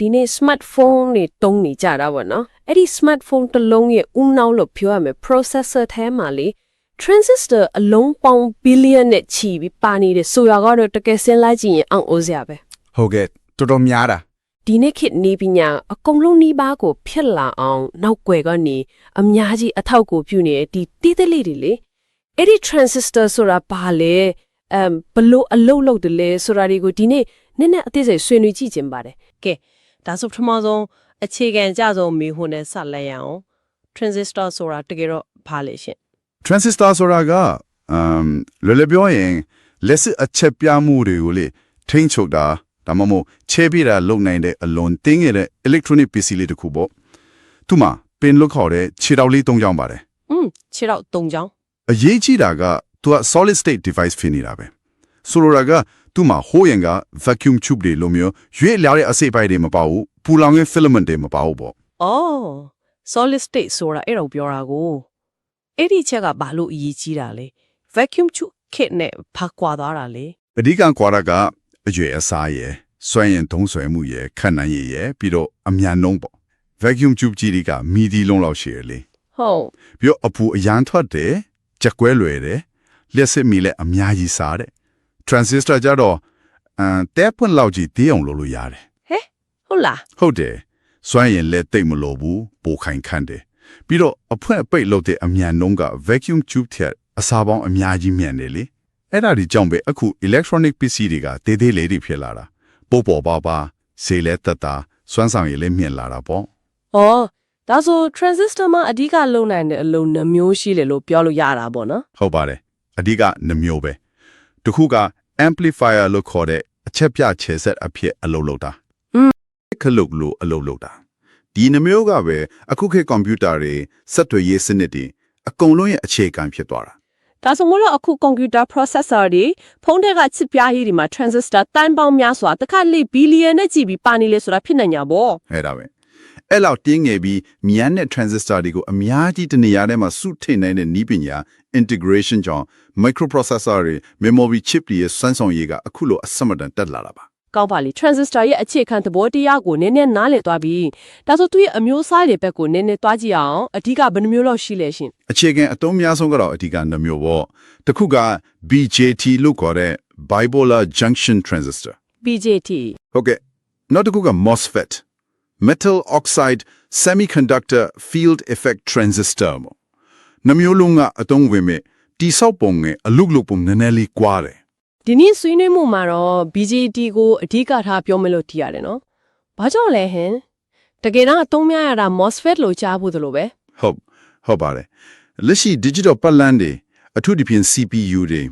ဒီနေ့ smartphone တွေတုံးနေကြတာပေါ့နော်အဲ့ဒီ smartphone တစ်လုံးရဲ့ဦးနှောက်လို့ပြောရမယ် processor ထဲမှာလေ transistor အလုံးပေါင်း billion နဲ့ချီပြီးပါနေတယ်ဆိုရကတော့တကယ်စဉ်းလိုက်ကြည့်ရင်အောင်အိုးစရာပဲဟုတ်ကဲ့တော်တော်များတာဒီနေ့ခေတ်နေပညာအကုန်လုံးနှီးပါးကိုဖြစ်လာအောင် နောက်ွယ်ကနေအများကြီးအထောက်အကူပြုနေတဲ့ဒီတီးသလေးတွေလေအဲ့ဒီ transistor ဆိုတာဘာလဲအမ်ဘလို့အလုပ်လုပ်တယ်လဲဆိုတာတွေကိုဒီနေ့နည်းနည်းအသေးစိတ်ဆွေးနွေးကြည့်ခြင်းပါတယ်ကဲ ဒါဆိုပထမဆုံးအခြေခံကြဆုံးမေးခွန်းနဲ့ဆက်လက်ရအောင် transistor ဆိုတာတကယ်တော့ဘာလဲရှင် transistor ဆိုတာကအမ်လွယ်လွယ်ပြောရင်လက်စစ်အချက်ပြမှုတွေကိုလေထိန်းချုပ်တာဒါမှမဟုတ်ချဲပြတာလုံနိုင်တဲ့အလွန်တင်းငယ်တဲ့ electronic ပစ္စည်းလေးတစ်ခုပေါ့သူမှပင်လို့ခေါ်တဲ့ခြေတော်လေး၃ကြောင်းပါတယ်อืมခြေတော့၃ချောင်းအရေးကြီးတာကသူက solid state device ဖြစ်နေတာပဲ ဆိုလိုတာကသူမှဟိုးရင်က vacuum tube တွေလိုမျိုးရွေ့လျားတဲ့အစိပ်ပိုင်းတွေမပါဘူးပူလောင်ရဲ့ filament တွေမပါဘူးပေါ့အော် solid state ဆိုတာအဲ့တော့ပြောတာကိုအဲ့ဒီချက်ကဘာလို့အရေးကြီးတာလဲ vacuum tube kit နဲ့ဖကွာသွားတာလေအဓိကကွာတာကအရွယ်အစားရယ်စွမ်းရင်ထုံးဆွဲမှုရယ်ခန့်နိုင်ရယ်ရယ်ပြီးတော့အမြန်နှုံးပေါ့ vacuum tube ကြီးတွေကမီဒီလုံးလောက်ရှိရလေဟုတ်ပြီးတော့အပူအရန်ထွက်တယ်ကြက်ကွဲလွယ်တယ်လျှက်စစ်မီလည်းအများကြီးစားတယ် transistor ကြတော့အမ်တဲပွင့်လောက်ကြီးတေးအောင်လုပ်လို့ရတယ်ဟဲဟုတ်လားဟုတ်တယ်စွမ်းရင်လည်းတိတ်မလို့ဘူးပိုခိုင်ခန့်တယ်ပြီးတော့အဖွင့်အပိတ်လုပ်တဲ့အမြန်နှုံးက vacuum tube ထက်အစာပေါင်းအများကြီးမြန်တယ်လေအဲ့ဒါဒီကြောင့်ပဲအခု electronic PC တွေကတေးသေးလေးတွေဖြစ်လာတာပို့ပေါ်ပါပါဈေးလဲတက်တာစွမ်းဆောင်ရည်လည်းမြင့်လာတာပေါ့ဩဒါဆို transistor မှာအဓိကလုံနိုင်တဲ့အလုံးနှမျိုးရှိတယ်လို့ပြောလို့ရတာပေါ့နော်ဟုတ်ပါတယ်အဓိကနှမျိုးပဲတစ်ခုက amplifier လို့ခေါ်တဲ့အချက်ပြခြေဆက်အဖြစ်အလုပ်လုပ်တာอืมခလုတ်လို့အလုပ်လုပ်တာဒီနှမျိုးကပဲအခုခေတ်ကွန်ပျူတာတွေစက်တွေရေးစနစ်တွေအကုန်လုံးရဲ့အခြေခံဖြစ်သွားတာဒါဆိုမလို့အခု computer processor တွေဖုန်းထဲကချစ်ပြားကြီးတွေမှာ transistor တန်းပေါင်းများစွာတစ်ခါလေဘီလီယံနဲ့ကြည့်ပြီးပါနေလေဆိုတာဖြစ်နိုင်ညာပေါ့အဲ့ဒါပဲ အဲ့လောက်တင်းငယ်ပြီးမြန်တဲ့ transistor တွေကိုအများကြီးတနေရာထဲမှာစုထိတ်နိုင်တဲ့နည်းပညာ integration ကြောင့် microprocessor တွေ memory chip တွေရဲ့စွမ်းဆောင်ရည်ကအခုလိုအစမတန်တက်လာတာပါကောက်ပါလေ transistor ရဲ့အခြေခံသဘောတရားကိုနည်းနည်းနားလည်သွားပြီဒါဆိုသူ့ရဲ့အမျိုးအစားတွေဘက်ကိုနည်းနည်းသွားကြည့်အောင်အဓိကဘယ်နှမျိုးလောက်ရှိလဲရှင်အခြေခံအသုံးများဆုံးကတော့အဓိကနှစ်မျိုးပေါ့တစ်ခုက BJT လို့ခေါ်တဲ့ bipolar junction transistor BJT ဟုတ်ကဲ့နောက်တစ်ခုက MOSFET metal oxide semiconductor field effect transistor ပေါ့နှမျိုးလုံးကအသုံးဝင်မဲ့တိဆောက်ပုံနဲ့အလုတ်လုတ်ပုံနည်းနည်းလေးကွာတယ်ဒီနေ့ဆွေးနွေးမှုမှာတော့ BJT ကိုအဓိကထားပြောမယ်လို့သိရတယ်နော်ဘာကြောင့်လဲဟင်တကယ်တော့အသုံးများရတာ MOSFET လို့ကြားဖို့သလိုပဲဟုတ်ဟုတ်ပါတယ်လက်ရှိ digital ပတ်လန်းတွေအထူးသဖြင့် CPU တွေ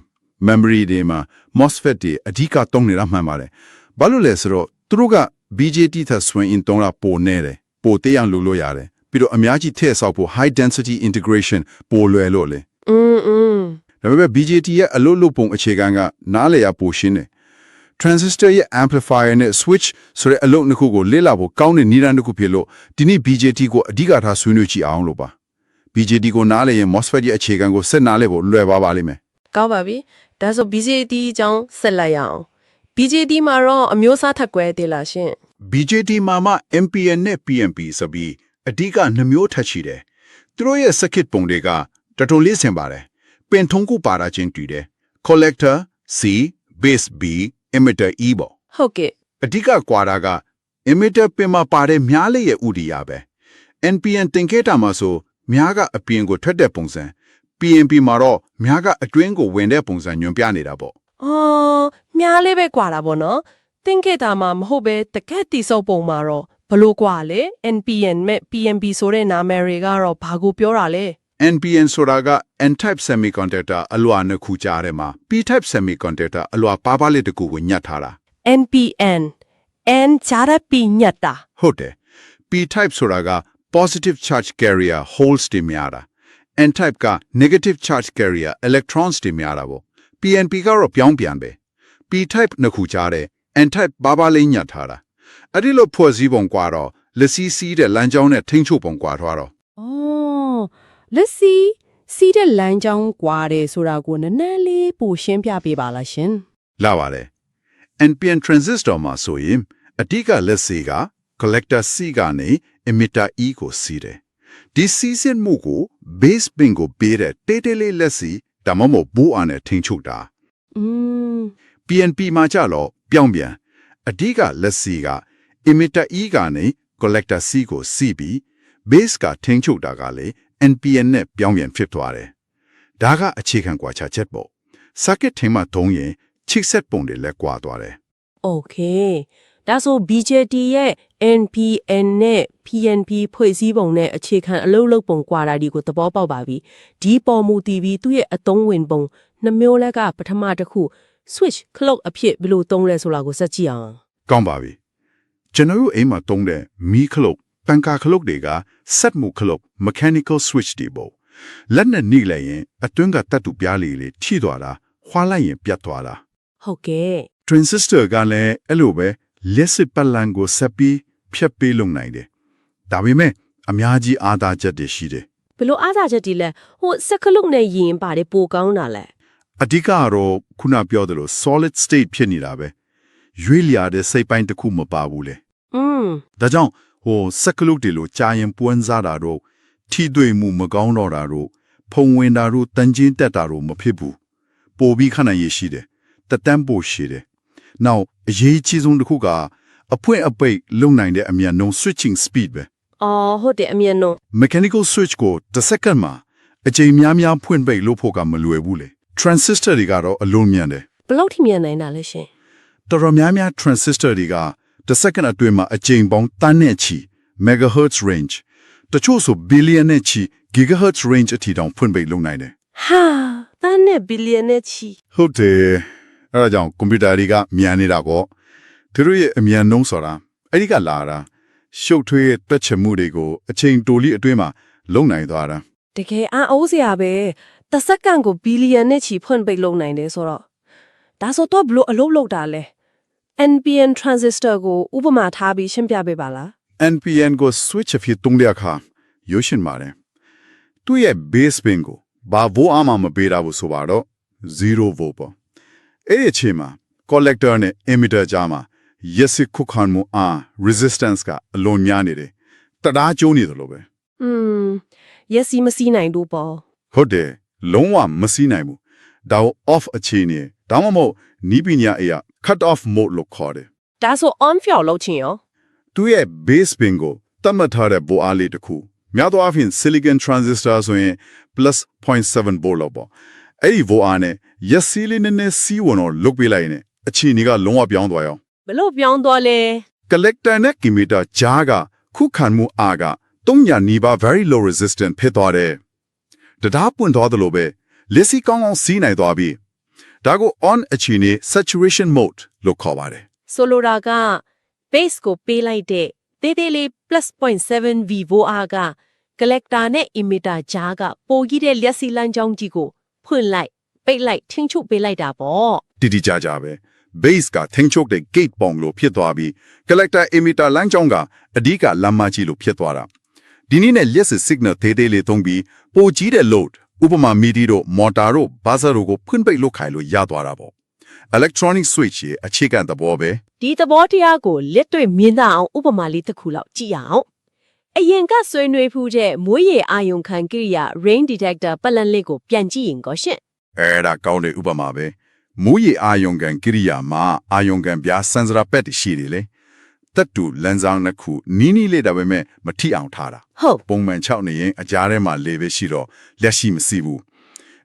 memory တွေမှာ MOSFET တွေအဓိကသုံးနေတာမှန်ပါတယ်ဘာလို့လဲဆိုတော့သူတို့က BJT ထက် swing in တုံးတာပိုနေတယ်ပိုတေးအောင်လုပ်လို့ရတယ်ပြီးတော့အများကြီးထည့်ဆောက်ဖို့ high density integration ပိုလွယ်လို့လေ อืมอืม ဒါပေမဲ့ BJT ရဲ့အလုပ်လုပ်ပုံအခြေခံကနားလည်ရပိုရှင်းတယ် transistor ရဲ့ amplifier နဲ့ switch ဆိုတဲ့အလုပ်နှစ်ခုကိုလေ့လာဖို့ကောင်းတဲ့နည်းလမ်းတစ်ခုဖြစ်လို့ဒီနေ့ BJT ကိုအဓိကထားဆွေးနွေးကြည့်အောင်လို့ပါ BJT ကိုနားလည်ရင် MOSFET ရဲ့အခြေခံကိုဆက်နားလည်ဖို့လွယ်ပါပါလိမ့်မယ် ကောင်းပါပြီဒါဆို BJT အကြောင်းဆက်လိုက်ရအောင် BJT မှာတော့အမျိုးအစားထက်ကွဲသေးလားရှင် BJT မှာမှ MPN နဲ့ PNP ဆိုပြီးအဓိကနှမျိုးထပ်ရှိတယ်သူတို့ရဲ့ circuit ပုံတွေကတော်တော်လေးဆင်ပါတယ်ပင်ထုံးကိုပါတာချင်းတူတယ် collector C base B emitter E ပေါ့ဟုတ်ကဲ့အဓိကကွာတာက emitter ပင်မှာပါတဲ့မြားလေးရဲ့ဥဒီယာပဲ NPN တင်ခဲ့တာမှာဆိုမြားကအပြင်ကိုထွက်တဲ့ပုံစံ PNP မှာတော့မြားကအတွင်းကိုဝင်တဲ့ပုံစံညွန်ပြနေတာပေါ့ အော်မြားလေးပဲကွာတာပေါ့နော်သင်ခဲ့တာမှမဟုတ်ပဲတကက်တီစုပ်ပုံမှာတော့ဘလို့ကွာလဲ NPN မဲ့ PNP ဆိုတဲ့နာမည်တွေကတော့ဘာကိုပြောတာလဲ NPN ဆိုတာက N-type semiconductor အလွှာနှစ်ခုကြားထဲမှာ P-type semiconductor အလွှာပါးပါးလေးတစ်ခုကိုညှပ်ထားတာ NPN N ချာရပီညတ်တာဟုတ်တယ် P-type ဆိုတာက positive charge carrier holes တွေများတာ N-type က negative charge carrier electrons တွေများတာပေါ့ PNP ကတော့ပြောင်းပြန်ပဲ P-type နှစ်ခုကြားတဲ့ N-type ပါးပါးလေးညှပ်ထားတာအဲ့ဒီလိုဖွဲ့စည်းပုံကွာတော့လက်စီးစီးတဲ့လမ်းကြောင်းနဲ့ထိန်းချုပ်ပုံကွာထွားတော့အော်လက်စီစီးတဲ့လမ်းကြောင်းကွာတယ်ဆိုတာကိုနည်းနည်းလေးပိုရှင်းပြပေးပါလားရှင်လာပါတယ် NPN transistor မှာဆိုရင်အဓိကလက်စီက collector C ကနေ emitter E ကိုစီးတယ်ဒီစီးစင်းမှုကို base pin ကိုပေးတဲ့တေးတေးလေးလက်စီ ဒါမှမဟုတ်ဘူအားနဲ့ထိန်းချုပ်တာ อืม PNP မှာကြတော့ပြောင်းပြန်အဓိကလက်စီက emitter E ကနေ collector C ကိုစီးပြီး base ကထိန်းချုပ်တာကလေ NPN နဲ့ပြောင်းပြန်ဖြစ်သွားတယ်ဒါကအခြေခံကွာခြားချက်ပေါ့ circuit ထိမှသုံးရင်ချိတ်ဆက်ပုံတွေလည်းကွာသွားတယ် โอเค ဒါဆို BJT ရဲ့ NPN နဲ့ PNP ဖွဲ့စည်းပုံနဲ့အခြေခံအလုပ်လုပ်ပုံကွာတာဒီကိုသဘောပေါက်ပါပြီဒီပေါ်မူတည်ပြီးသူ့ရဲ့အသုံးဝင်ပုံနှမျိုးလက်ကပထမတစ်ခု switch clock အဖြစ်ဘယ်လိုသုံးလဲဆိုတာကိုစက်ကြည့်အောင်ကောင်းပါပြီကျွန်တော်တို့အိမ်မှာတုံးတဲ့မီးခလုတ်ပန်ကာခလုတ်တွေကစက်မှုခလုတ် mechanical switch တွေပေါ့လက်နဲ့နှိလိုက်ရင်အတွင်းကတတ်တူပြားလေးလေးထိသွားတာခွာလိုက်ရင်ပြတ်သွားတာဟုတ်ကဲ့ transistor ကလည်းအဲ့လိုပဲ လက်စစ်ပတ်လန်ကိုဆက်ပြီးဖြတ်ပေးလုံနိုင်တယ်ဒါပေမဲ့အများကြီးအားသာချက်တွေရှိတယ်ဘယ်လိုအားသာချက်ဒီလဲဟိုစက်ကလုတ်နဲ့ယင်ပါတယ်ပိုကောင်းတာလဲအဓိကကတော့ခုနပြောသလို solid state ဖြစ်နေတာပဲရွေ့လျာတဲ့စိတ်ပိုင်းတစ်ခုမပါဘူးလေอืมဒါကြောင့်ဟိုစက်ကလုတ်တွေလိုကြာရင်ပွန်းစားတာတော့ထိတွေ့မှုမကောင်းတော့တာတော့ဖုံဝင်တာတော့တန်ချင်းတက်တာတော့မဖြစ်ဘူးပိုပြီးခဏရရှိတယ်တတန်းပိုရှိတယ် နောက်အရေးကြီးဆုံးတစ်ခုကအဖွင့်အပိတ်လုံနိုင်တဲ့အမြန်နှုန်း switching speed ပဲအော်ဟုတ်တယ်အမြင်တော့ mechanical switch ကိုတစ်စက္ကန့်မှာအချိန်များများဖွင့်ပိတ်လို့ဖို့ကမလွယ်ဘူးလေ transistor တွေကတော့အလုံးမြန်တယ်ဘယ်လောက်ထိမြန်နိုင်တာလဲရှင်တော်တော်များများ transistor တွေကတစ်စက္ကန့်အတွင်းမှာအချိန်ပေါင်းတန်းနဲ့ချီ megahertz range တချို့ဆို billion နဲ့ချီ gigahertz range အထိတောင်ဖွင့်ပိတ်လုပ်နိုင်တယ်ဟာတန်းနဲ့ဘီလီယံနဲ့ချီဟုတ်တယ် အဲဒါကြောင့်ကွန်ပျူတာတွေကမြန်နေတာကောသူတို့ရဲ့အမြန်နှုန်းဆိုတာအဲ့ဒီကလာတာရှုပ်ထွေးတဲ့တွက်ချက်မှုတွေကိုအချိန်တိုလီအတွင်းမှာလုံနိုင်သွားတာတကယ်အံ့ဩစရာပဲတစ်စက္ကန့်ကိုဘီလီယံနဲ့ချီဖွင့်ပိတ်လုပ်နိုင်တယ်ဆိုတော့ဒါဆိုတော့ဘလို့အလုပ်လုပ်တာလဲ NPN transistor ကိုဥပမာထားပြီးရှင်းပြပေးပါလား NPN ကို switch အဖြစ်တုံးတဲ့အခါရွှေရှင်ပါတယ်သူ့ရဲ့ base pin ကိုဘာဘိုးအမှမပေးတာဘူးဆိုပါတော့0 volt ပေါ့ အဲ့ဒီအချိန်မှာ collector နဲ့ emitter ကြားမှာ yes ခုခံမှုအာ resistance ကအလွန်များနေတယ်တရားကျိုးနေတယ်လို့ပဲอืมရက်စီမစီးနိုင်တော့ပေါ့ဟုတ်တယ်လုံးဝမစီးနိုင်ဘူးဒါကို off အခြေအနေဒါမှမဟုတ်နီးပညာအရာ cut off mode လို့ခေါ်တယ်ဒါဆို on ဖျော်လုပ်ချင်ရောသူ့ရဲ့ base pin ကိုတတ်မှတ်ထားတဲ့ဘိုးအားလေးတစ်ခုများသောအားဖြင့် silicon transistor ဆိုရင် +0.7 volt လောက်ပေါ့ အဲ့ဒီဘိုးအားနဲ့ရက်စီးလေးနည်းနည်းစီးဝင်တော့လုတ်ပေးလိုက်ရင်အခြေအနေကလုံးဝပြောင်းသွားရောဘလို့ပြောင်းသွားလဲ collector နဲ့ emitter ကြားကခုခံမှုအားကတုံညာနီးပါး very low resistant ဖြစ်သွားတယ်တရားပွင့်သွားတယ်လို့ပဲလက်စီကောင်းကောင်းစီးနိုင်သွားပြီဒါကို on အခြေအနေ saturation mode လို့ခေါ်ပါတယ်ဆိုလိုတာက base ကိုပေးလိုက်တဲ့သေးသေးလေး +0.7 V VOR က collector နဲ့ emitter ကြားကပိုကြီးတဲ့လျှက်စီလမ်းကြောင်းကြီးကို ဖွင့်လိုက်ပိတ်လိုက်ထိန်းချုပ်ပေးလိုက်တာပေါ့တိတိကျကျပဲ base ကထိန်းချုပ်တဲ့ gate ပုံလို့ဖြစ်သွားပြီး collector emitter လမ်းကြောင်းကအဓိကလမ်းမကြီးလို့ဖြစ်သွားတာဒီနည်းနဲ့ yes signal သေးသေးလေးသုံးပြီးပိုကြီးတဲ့ load ဥပမာ MIDI တို့ motor တို့ buzzer တို့ကိုဖွင့်ပိတ်လို့ခိုင်လို့ရသွားတာပေါ့ electronic switch ရဲ့အခြေခံသဘောပဲဒီသဘောတရားကိုလက်တွေ့မြင်သာအောင်ဥပမာလေးတစ်ခုလောက်ကြည့်ရအောင် အရင်ကဆွေးနွေးဖူးတဲ့မွေးရည်အာယုံခံကိရိယာ rain detector ပတ်လန့်လေးကိုပြန်ကြည့်ရင်ကောရှင့်အဲ့ဒါကောင်းတဲ့ဥပမာပဲမူရည်အာယုံကန်ကိရိယာမှာအာယုံကန်ပြားစန်စရာပက်တွေရှိတယ်လေတက်တူလန်ဆောင်နှစ်ခုနီးနီးလေးဒါပေမဲ့မထိအောင်ထားတာဟုတ်ပုံမှန်6နေရင်အကြားထဲမှာလေပဲရှိတော့လက်ရှိမစီဘူး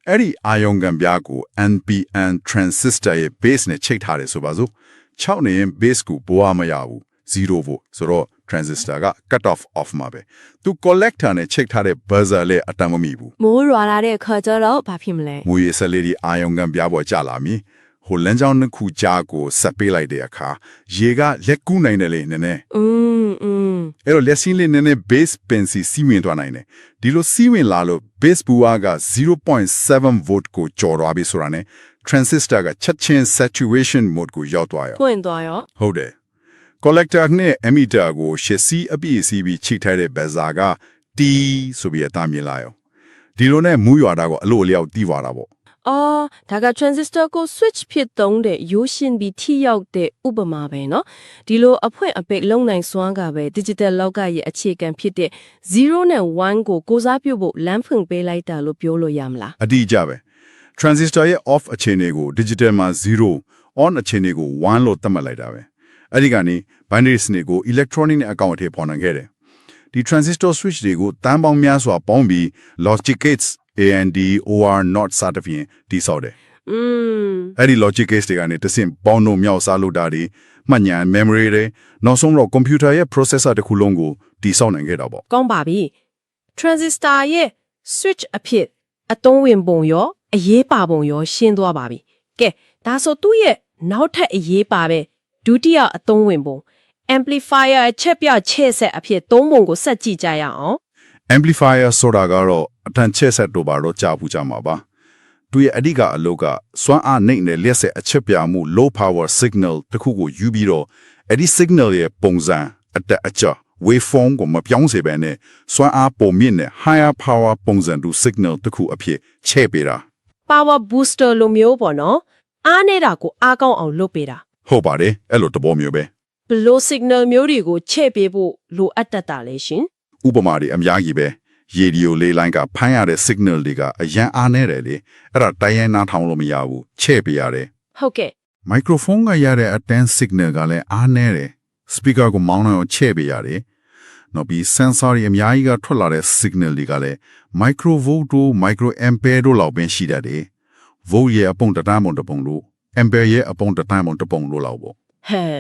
အဲ့ဒီအာယုံကန်ပြားကို NPN transistor ရဲ့ base နဲ့ချိတ်ထားတယ်ဆိုပါစို့6နေရင် base ကိုပိုးမရဘူး0 volt ဆိုတော့ transistor က cut off off မှာပဲသူ collector နဲ့ချိတ်ထားတဲ့ buzzer လည်းအတန်မမိဘူး မိုးရွာလာတဲ့ခါကျတော့ဘာဖြစ်မလဲ မူရဆက်လေးဒီအာယုံကန်ပြားပေါ်ကျလာမည်ဟိုလမ်းကြောင်းနှစ်ခုကြားကိုဆက်ပေးလိုက်တဲ့အခါရေကလက်ကူးနိုင်တယ်လေနည်းနည်း อืมอืม အဲ့တော့လက်စင်းလေးနည်းနည်း base pin စီစီးဝင်သွားနိုင်တယ်ဒီလိုစီးဝင်လာလို့ base ဘူအားက0.7 volt ကိုကျော်သွားပြီဆိုတာ ਨੇ transistor ကချက်ချင်း saturation mode ကိုရောက်သွားရော ဖွင့်သွားရော ဟုတ်တယ် collector နဲ့ emitter ကိုရှစ်စီးအပြည့်စီးပြီးချိတ်ထားတဲ့ buzzer က T ဆိုပြီးအသားမြင်လာရောဒီလိုနဲ့မူးရွာတာကိုအလို့အလျောက်တီးသွားတာပေါ့ အော်ဒါက transistor ကို switch ဖြစ်သုံးတဲ့ရိုးရှင်းပြီးထိရောက်တဲ့ဥပမာပဲเนาะဒီလိုအဖွင့်အပိတ်လုံနိုင်စွမ်းကပဲ digital လောကရဲ့အခြေခံဖြစ်တဲ့0နဲ့1ကိုကိုစားပြုဖို့လမ်းဖွင့်ပေးလိုက်တာလို့ပြောလို့ရမလား အတိအကျပဲ transistor ရဲ့ off အခြေအနေကို digital မှာ0 on အခြေအနေကို1လို့သတ်မှတ်လိုက်တာပဲ အဲ့ဒီကနေ binary စနစ်ကို electronic နဲ့အကောင့်အထည်ဖော်နိုင်ခဲ့တယ်ဒီ transistor switch တွေကိုတန်းပေါင်းများစွာပေါင်းပြီး logic gates AND OR NOT စသဖြင့်တည်ဆောက်တယ်อืมအဲ့ဒီ logic gates တွေကနေတဆင့်ပေါင်းတို့မြောက်စားလို့တာတွေမှတ်ညာ memory တွေနောက်ဆုံးတော့ computer ရဲ့ processor တစ်ခုလုံးကိုတည်ဆောက်နိုင်ခဲ့တာပေါ့ကောင်းပါပြီ transistor ရဲ့ switch အဖြစ်အသုံးဝင်ပုံရောအရေးပါပုံရောရှင်းသွားပါပြီကဲဒါဆိုသူ့ရဲ့နောက်ထပ်အရေးပါပဲ ဒုတိယအသုံးဝင်ပုံ amplifier အချက်ပြချဲ့ဆက်အဖြစ်သုံးပုံကိုဆက်ကြည့်ကြရအောင် amplifier ဆိုတာကတော့အတန်ချက်ဆက်တို့ပါတော့ကြားဘူးကြမှာပါသူရဲ့အဓိကအလုပ်ကစွမ်းအားနှိမ့်တဲ့လျှက်ဆက်အချက်ပြမှု low power signal တစ်ခုကိုယူပြီးတော့အဲ့ဒီ signal ရဲ့ပုံစံအတက်အကျ waveform ကိုမပြောင်းစေဘဲနဲ့စွမ်းအားပုံမြင့်တဲ့ higher power ပုံစံတူ signal တစ်ခုအဖြစ်ချဲ့ပေးတာ power booster လိုမျိုးပေါ့နော်အားနေတာကိုအားကောင်းအောင်လုပ်ပေးတာ ဟုတ်ပါတယ်အဲ့လိုတဘောမျိုးပဲဘလို့ signal မျိုးတွေကိုချဲ့ပေးဖို့လိုအပ်တတ်တာလေရှင်ဥပမာတွေအများကြီးပဲရေဒီယိုလေးလိုင်းကဖမ်းရတဲ့ signal တွေကအရန်အားနေတယ်လေအဲ့ဒါတိုင်းရင်းနားထောင်လို့မရဘူးချဲ့ပေးရတယ်ဟုတ်ကဲ့မိုက်ခရိုဖုန်းကရတဲ့အတန်း signal ကလည်းအားနည်းတယ်။ speaker ကိုမောင်းအောင်ချဲ့ပေးရတယ်။နောက်ပြီး sensor တွေအများကြီးကထွက်လာတဲ့ signal တွေကလည်း microvolt တို့ microampere တို့လောက်ပဲရှိတတ်တယ်။ volt ရဲ့အပုံတစ်တန်းပုံတစ်ပုံလို့ ampere ရဲ့အပုံတစ်တန်းပုံတစ်ပုံလို့လောက်ပေါ့ဟဲ့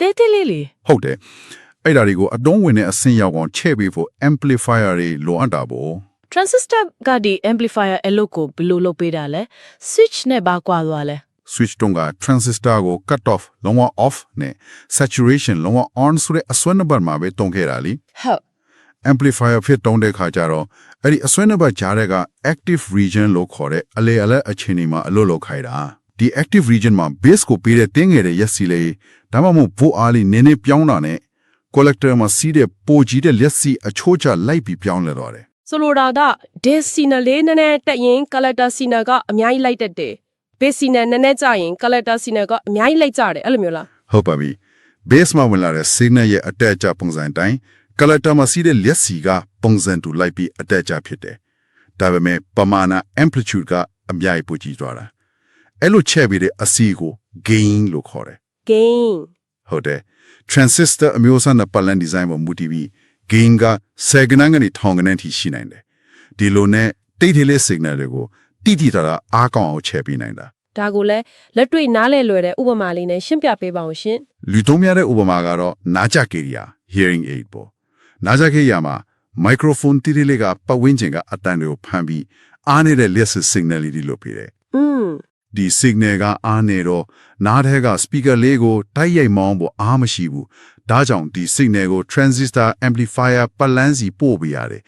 တဲတဲလေးလေး။ဟုတ်တယ်။အဲ့ဒါတွေကိုအတုံးဝင်တဲ့အဆင့်ရောက်အောင်ချဲ့ပေးဖို့ amplifier တွေလိုအပ်တာပေါ့ transistor ကဒီ amplifier အလုပ်ကိုဘယ်လိုလုပ်ပေးတာလဲ switch နဲ့ဘာကွာသွားလဲ။ switch တုံးက transistor ကို cut off လုံးဝ off နဲ့ saturation လုံးဝ on ဆိုတဲ့အစွမ်းနံပါတ်မှာပဲတုံးခဲ့တာလीဟုတ် amplifier ဖြစ်တုံးတဲ့ခါကျတော့အဲ့ဒီအစွမ်းနှစ်ပတ်ကြားတဲ့က active region လို့ခေါ်တဲ့အလေအလတ်အခြေအနေမှာအလို့လောက်ခိုင်းတာ ဒီ active region မှာ base ကိုပေးတဲ့တင်းငယ်တဲ့ရက်စီလေးဒါမှမဟုတ် volt အားလေးနည်းနည်းပြောင်းတာနဲ့ collector မှာစီးတဲ့ပိုကြီးတဲ့လက်စီအချိုးချလိုက်ပြီးပြောင်းလဲတော့တယ်ဆိုလိုတာက decimal လေးနည်းနည်းတက်ရင် collector signal ကအများကြီးလိုက်တတ်တယ် base signal နည်းနည်းကြရင် collector signal ကအများကြီးလိုက်ကြတယ်အဲ့လိုမျိုးလားဟုတ်ပါပြီ base မှာဝင်လာတဲ့ signal ရဲ့အတက်အကျပုံစံတိုင်း collector မှာစီးတဲ့လက်စီကပုံစံတူလိုက်ပြီးအတက်အကျဖြစ်တယ်ဒါပေမဲ့ပမာဏ amplitude ကအများကြီးပိုကြီးသွားတာ အဲ့လိုချဲ့ပြီးတဲ့အစီကို gain လို့ခေါ်တယ် gain ဟုတ်တယ် transistor အမျိုးအစားနဲ့ပတ်လန်ဒီဇိုင်းပေါ်မူတည်ပြီး gain ကဆယ်ကနန်းကနေထောင်ကနန်းထိရှိနိုင်တယ်ဒီလိုနဲ့တိတ်ထိလေး signal တွေကိုတိတိတရအားကောင်းအောင်ချဲ့ပေးနိုင်တာဒါကိုလည်းလက်တွေ့နားလည်လွယ်တဲ့ဥပမာလေးနဲ့ရှင်းပြပေးပါအောင်ရှင်လူသုံးများတဲ့ဥပမာကတော့နားကြကိရိယာ hearing aid ပေါ့နားကြကိရိယာမှာ microphone တိတိလေးကပတ်ဝန်းကျင်ကအတန်တွေကိုဖမ်းပြီးအားနေတဲ့ less signal လေးတွေလုပ်ပေးတယ်อืม ဒီ signal ကအားနေတော့နားထဲက speaker လေးကိုတိုက်ရိုက်မောင်းဖို့အားမရှိဘူးဒါကြောင့်ဒီ signal ကို transistor amplifier ပတ်လန်းစီပို့ပေးရတယ်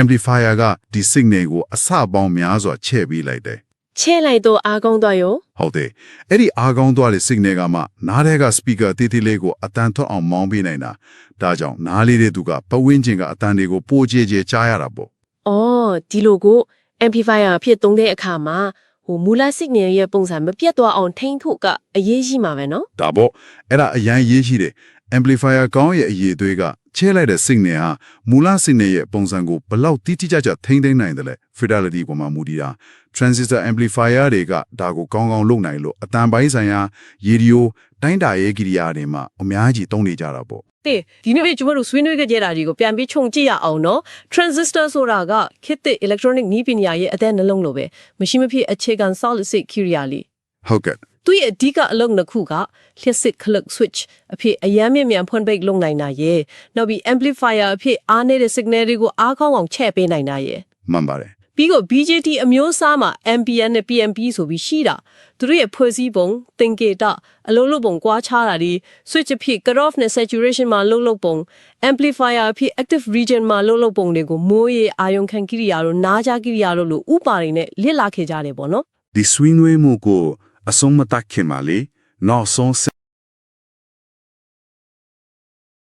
amplifier ကဒီ signal ကိုအစပေါင်းများစွာချဲ့ပေးလိုက်တယ်ချဲ့လိုက်တော့အားကောင်းသွားရောဟုတ်တယ်အဲ့ဒီအားကောင်းသွားတဲ့ signal ကမှနားထဲက speaker တိတိလေးကိုအတန်ထွက်အောင်မောင်းပေးနိုင်တာဒါကြောင့်နားလေးတဲ့သူကပတ်ဝန်းကျင်ကအတန်တွေကိုပိုကြည်ကြည်ကြားရတာပေါ့။အော်ဒီလိုကို amplifier အဖြစ်သုံးတဲ့အခါမှာ ဟိုမူလ signal ရဲ့ပုံစံမပြတ်သွားအောင်ထိန်းထုတ်ကအရေးကြီးမှာပဲနော်ဒါပေါ့အဲ့ဒါအရန်ရေးရှိတယ် amplifier ကောင်းရဲ့အရေးသွေးကချဲလိုက်တဲ့ signal ဟာမူလ signal ရဲ့ပုံစံကိုဘယ်လောက်တိတိကျကျထိန်းသိမ်းနိုင်တယ်လဲ fidelity ပေါ်မှာမူတည်တာ transistor amplifier တွေကဒါကိုကောင်းကောင်းလုပ်နိုင်လို့အတန်ပိုင်းဆိုင်ရာရေဒီယိုတိုင်းတာရေးကိရိယာတွေမှာအများကြီးသုံးနေကြတာပေါ့။တဲ့ဒီနေ့ကျွန်တော်တို့ဆွေးနွေးကြတာဒီကိုပြန်ပြီးခြုံကြည့်ရအောင်နော်။ transistor ဆိုတာကခေတ်သစ် electronic နည်းပညာရဲ့အသက်နှလုံးလိုပဲမရှိမဖြစ်အခြေခံ solid state carrier လေးဟုတ်ကဲ့ သူ့ရဲ့အဓိကအလုပ်နှစ်ခုကလျှက်စစ် clock switch အဖြစ်အရမ်းမြင့်မြန်ဖွင့်ပိတ်လုပ်နိုင်တာရဲ့နောက်ပြီး amplifier အဖြစ်အားနေတဲ့ signal တွေကိုအားကောင်းအောင်ချဲ့ပေးနိုင်တာရဲ့မှန်ပါတယ်ပြီးတော့ BJT အမျိုးအစားမှာ MPN နဲ့ PMP ဆိုပြီးရှိတာသူတို့ရဲ့ဖွဲ့စည်းပုံသင်္ကေတအလုံးလုံးပုံကွာခြားတာဒီ switch အဖြစ် cut off နဲ့ saturation မှာလုံးလုံးပုံ amplifier အဖြစ် active region မှာလုံးလုံးပုံတွေကိုမိုးရေအာယုံခံကိရိယာတို့နားကြားကိရိယာတို့လိုဥပါတွေနဲ့လစ်လာခဲ့ကြတယ်ပေါ့နော်ဒီဆွေးနွေးမှုကို အဆုံးမတတ်ခင်ပါလေနောက်ဆုံး